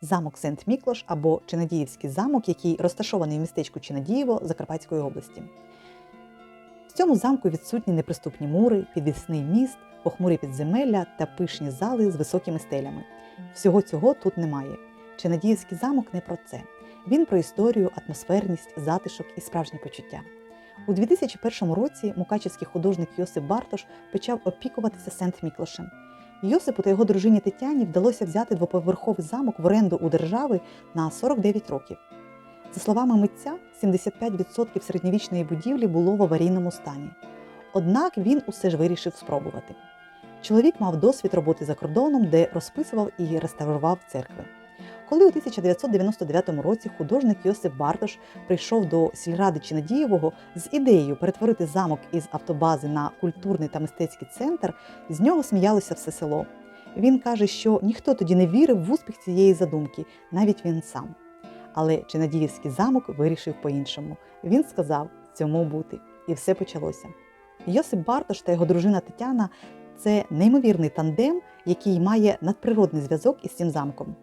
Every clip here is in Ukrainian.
замок Сент-Міклош або Чинадіївський замок, який розташований в містечку Чинадієво Закарпатської області. В цьому замку відсутні неприступні мури, підвісний міст, похмурі підземелля та пишні зали з високими стелями. Всього цього тут немає. Чинадіївський замок не про це. Він про історію, атмосферність, затишок і справжнє почуття. У 2001 році мукачівський художник Йосип Бартош почав опікуватися Сент-Міклошем. Йосипу та його дружині Тетяні вдалося взяти двоповерховий замок в оренду у держави на 49 років. За словами митця, 75% середньовічної будівлі було в аварійному стані. Однак він усе ж вирішив спробувати. Чоловік мав досвід роботи за кордоном, де розписував і реставрував церкви. Коли у 1999 році художник Йосип Бартош прийшов до сільради Чинадієвого з ідеєю перетворити замок із автобази на культурний та мистецький центр, з нього сміялося все село. Він каже, що ніхто тоді не вірив в успіх цієї задумки, навіть він сам. Але Чинадіївський замок вирішив по-іншому. Він сказав цьому бути, і все почалося. Йосип Бартош та його дружина Тетяна це неймовірний тандем, який має надприродний зв'язок із цим замком.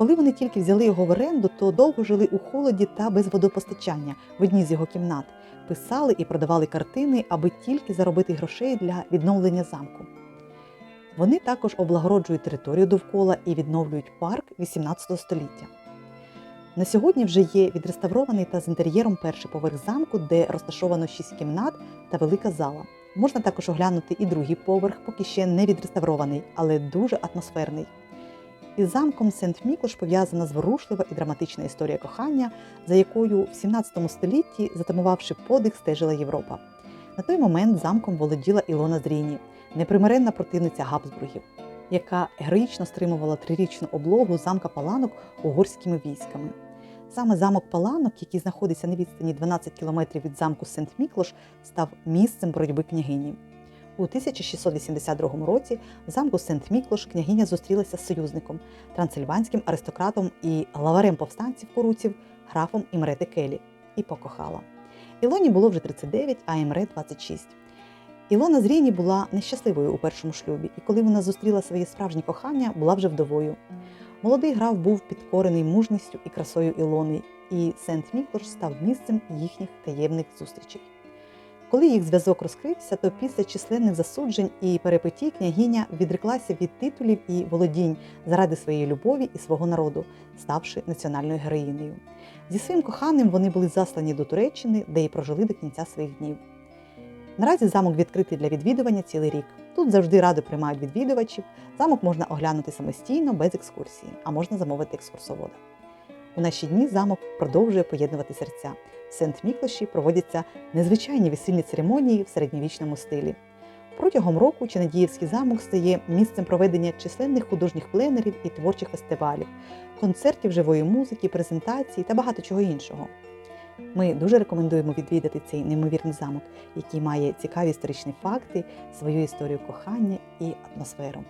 Коли вони тільки взяли його в оренду, то довго жили у холоді та без водопостачання в одній з його кімнат, писали і продавали картини, аби тільки заробити грошей для відновлення замку. Вони також облагороджують територію довкола і відновлюють парк 18 століття. На сьогодні вже є відреставрований та з інтер'єром перший поверх замку, де розташовано шість кімнат та велика зала. Можна також оглянути і другий поверх, поки ще не відреставрований, але дуже атмосферний. Із замком Сент-Міклош пов'язана зворушлива і драматична історія кохання, за якою в 17 столітті, затамувавши подих, стежила Європа. На той момент замком володіла Ілона Зріні, непримиренна противниця Габсбургів, яка героїчно стримувала трирічну облогу замка Паланок угорськими військами. Саме замок Паланок, який знаходиться на відстані 12 кілометрів від замку Сент-Міклош, став місцем боротьби княгині. У 1682 році в замку Сент-Міклош княгиня зустрілася з союзником, трансильванським аристократом і главарем повстанців куруців, графом Імре Келі, і покохала. Ілоні було вже 39, а Імре 26. Ілона Зріні була нещасливою у першому шлюбі, і коли вона зустріла своє справжнє кохання, була вже вдовою. Молодий граф був підкорений мужністю і красою Ілони, і Сент-Міклош став місцем їхніх таємних зустрічей. Коли їх зв'язок розкрився, то після численних засуджень і перепитій княгиня відреклася від титулів і володінь заради своєї любові і свого народу, ставши національною героїнею. Зі своїм коханим вони були заслані до Туреччини, де й прожили до кінця своїх днів. Наразі замок відкритий для відвідування цілий рік. Тут завжди радо приймають відвідувачів. Замок можна оглянути самостійно без екскурсії, а можна замовити екскурсовода. У наші дні замок продовжує поєднувати серця. В Сент-Міклоші проводяться незвичайні весільні церемонії в середньовічному стилі. Протягом року Чинадіївський замок стає місцем проведення численних художніх пленерів і творчих фестивалів, концертів живої музики, презентацій та багато чого іншого. Ми дуже рекомендуємо відвідати цей неймовірний замок, який має цікаві історичні факти, свою історію кохання і атмосферу.